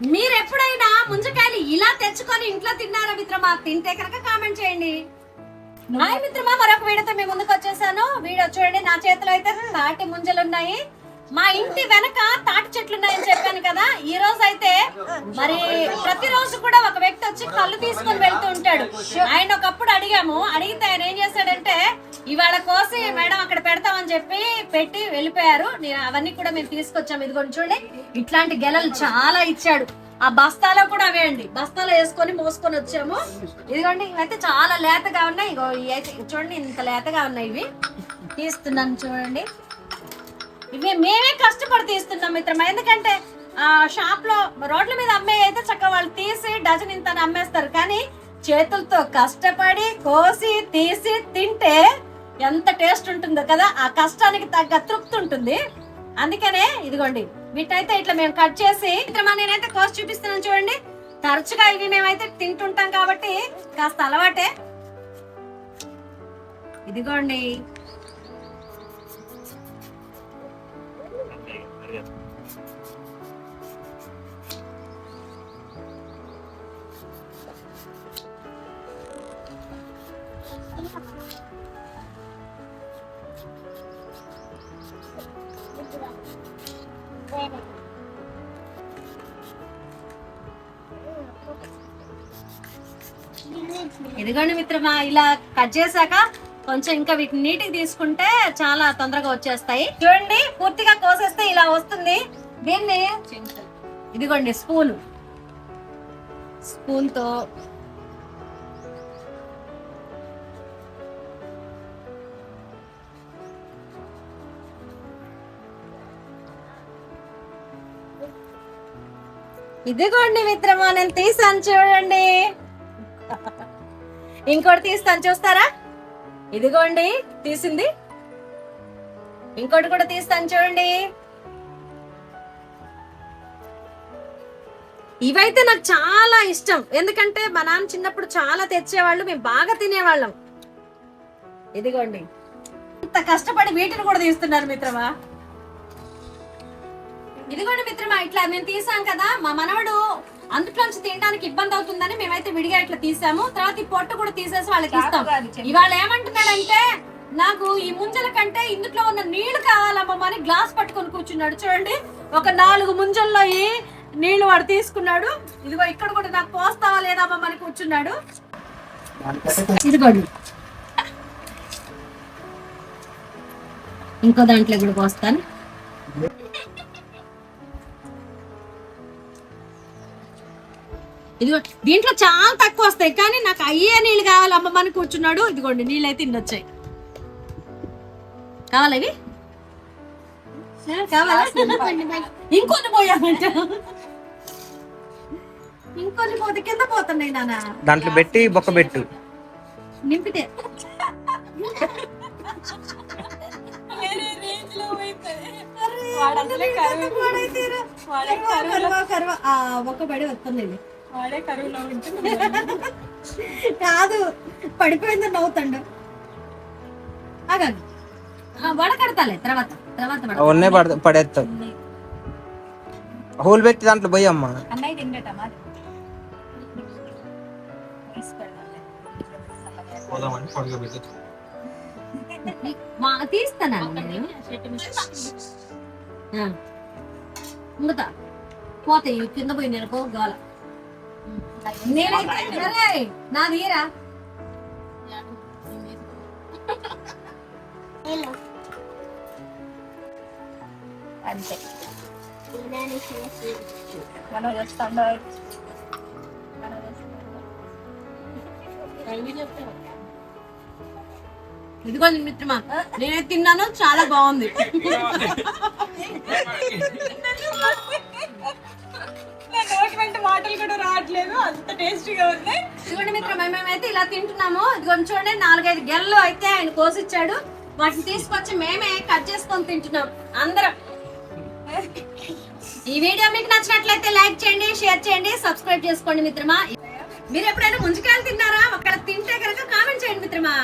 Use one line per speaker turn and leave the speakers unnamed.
మీరు ఎప్పుడైనా ముంజకాయలు ఇలా తెచ్చుకొని ఇంట్లో తిన్నారా మిత్రమా? తింటే కనుక కామెంట్ చేయండి. హాయ్ మిత్రమా మరొక వీడియోతో మీ ముందుకు వచ్చేసాను. వీడియో చూడండి నా చేతిలో అయితే తాటి ముంజలు ఉన్నాయి మా ఇంటి వెనక తాటి చెట్లు ఉన్నాయని చెప్పాను కదా ఈ రోజు అయితే మరి ప్రతిరోజు కూడా ఒక వ్యక్తి వచ్చి కళ్ళు తీసుకొని వెళ్తూ ఉంటాడు. ఆయన ఒకప్పుడు అడిగాము అడిగితే ఆయన ఏం చేశాడంటే ఇవాళ కోసి మేడం అక్కడ పెడతామని చెప్పి పెట్టి వెళ్ళిపోయారు. నేను అవన్నీ కూడా మేము తీసుకొచ్చాము. ఇదిగోండి చూడండి ఇట్లాంటి గెలలు చాలా ఇచ్చాడు. ఆ బస్తాలో కూడా అవే అండి. బస్తాలో వేసుకొని మోసుకొని వచ్చాము. ఇదిగోండి ఇవైతే చాలా లేతగా ఉన్నాయి. ఇగో ఇవి అయితే చూడండి ఇంత లేతగా ఉన్నాయి ఇవి. తీస్తున్నాను చూడండి. ఇవి మేమే కష్టపడి తీస్తున్నాం మిత్రమా. ఎందుకంటే ఆ షాప్లో రోడ్ల మీద అమ్మే అయితే చక్కగా వాళ్ళు తీసి డజన్ ఇంత అమ్మేస్తారు. కానీ చేతులతో కష్టపడి కోసి తీసి తింటే ఎంత టేస్ట్ ఉంటుందో కదా ఆ కష్టానికి తగ్గ తృప్తి ఉంటుంది. అందుకనే ఇదిగోండి వీటైతే ఇట్లా మేము కట్ చేసి మిత్రమా నేనైతే కోసి చూపిస్తున్నాను చూడండి. తరచుగా ఇవి మేమైతే తింటుంటాం కాబట్టి కాస్త అలవాటే. ఇదిగోండి. ఇదిగోండి మిత్రమా ఇలా కట్ చేశాక కొంచెం ఇంకా వీటిని నీటికి తీసుకుంటే చాలా తొందరగా వచ్చేస్తాయి. చూడండి పూర్తిగా కోసేస్తే ఇలా వస్తుంది. దీన్ని ఇదిగోండి స్పూన్. స్పూన్తో ఇదిగోండి మిత్రమా నేను తీసాను చూడండి. ఇంకోటి తీస్తాను చూస్తారా? ఇదిగోండి తీసింది. ఇంకోటి కూడా తీస్తాను చూడండి. ఇవైతే నాకు చాలా ఇష్టం. ఎందుకంటే మా నాన్న చిన్నప్పుడు చాలా తెచ్చేవాళ్ళు మేము బాగా తినేవాళ్ళం. ఇదిగోండి. ఇంత కష్టపడి వీటిని కూడా తీస్తున్నారు మిత్రమా? ఇదిగోండి మిత్రమా ఇట్లా మేము తీసాం కదా మా మనవడు అందులోంచి తినడానికి ఇబ్బంది అవుతుందని మేమైతే విడిగా ఇట్లా తీసాము. తర్వాత ఈ పొట్టు కూడా తీసేసి వాళ్ళకి ఇస్తాం. ఇవాళ ఏమంటున్నాడంటే నాకు ఈ ముంజల కంటే ఇందులో ఉన్న నీళ్ళు కావాలమ్మా అని గ్లాస్ పట్టుకొని కూర్చున్నాడు. చూడండి ఒక నాలుగు ముంజల్లో ఈ నీళ్ళు వాడు తీసుకున్నాడు. ఇదిగో ఇక్కడ కూడా నాకు పోస్తావా లేదా అమ్మా అని కూర్చున్నాడు. ఇదిగోండి. ఇంకో దాంట్లో కూడా పోస్తాను. ఇదిగో దీంట్లో చాలా తక్కువ వస్తాయి కానీ నాకు అయ్యే నీళ్ళు కావాలి అమ్మమ్మని కూర్చున్నాడు. ఇదిగోండి నీళ్ళు అయితే ఇన్ని వచ్చాయి కావాలా ఇంకొన్ని పోయామంట. ఇంకొన్ని పోతే కింద పోతున్నాయి నాన్న.
దాంట్లో పెట్టి బొక్క పెట్టు.
నింపితే.
వాడు. వాడే
ఒక్క పడి వస్తుంది.
వాడే
కాదు పడిపోయిందని నవ్వుతాడు. ఆగండి. వడకడతాలే తర్వాత.
అవన్నీ పడ పడేస్తావు. హోల్ పెట్టి దాంట్లో పోయమ్మా
అన్నయ్య తిండట మాది
మా తీస్తాను నేను. ఆ. ఇంకతా పోతాయి ఇవి కింద పోయి నేను గోల. నేనైతే నా తీరా?
అంతే. మనం
ఇదిగో మిత్రమా నేనే తిన్నాను చాలా బాగుంది.
మాటలు కూడా రావట్లేదు అంత టేస్టీగా ఉంది.
చూడండి మిత్రమా మేమైతే ఇలా తింటున్నాము. ఇదిగో చూడండి నాలుగైదు గెలలు అయితే ఆయన కోసిచ్చాడు. వాటిని తీసుకొచ్చి మేమే కట్ చేసుకొని తింటున్నాం. అందరం. ఈ వీడియో మీకు నచ్చినట్లయితే లైక్ చేయండి షేర్ చేయండి సబ్స్క్రైబ్ చేసుకోండి మిత్రమా. మీరు ఎప్పుడైనా ముంజకాయలు తిన్నారా? అక్కడ తింటే కనుక కామెంట్ చేయండి మిత్రమా.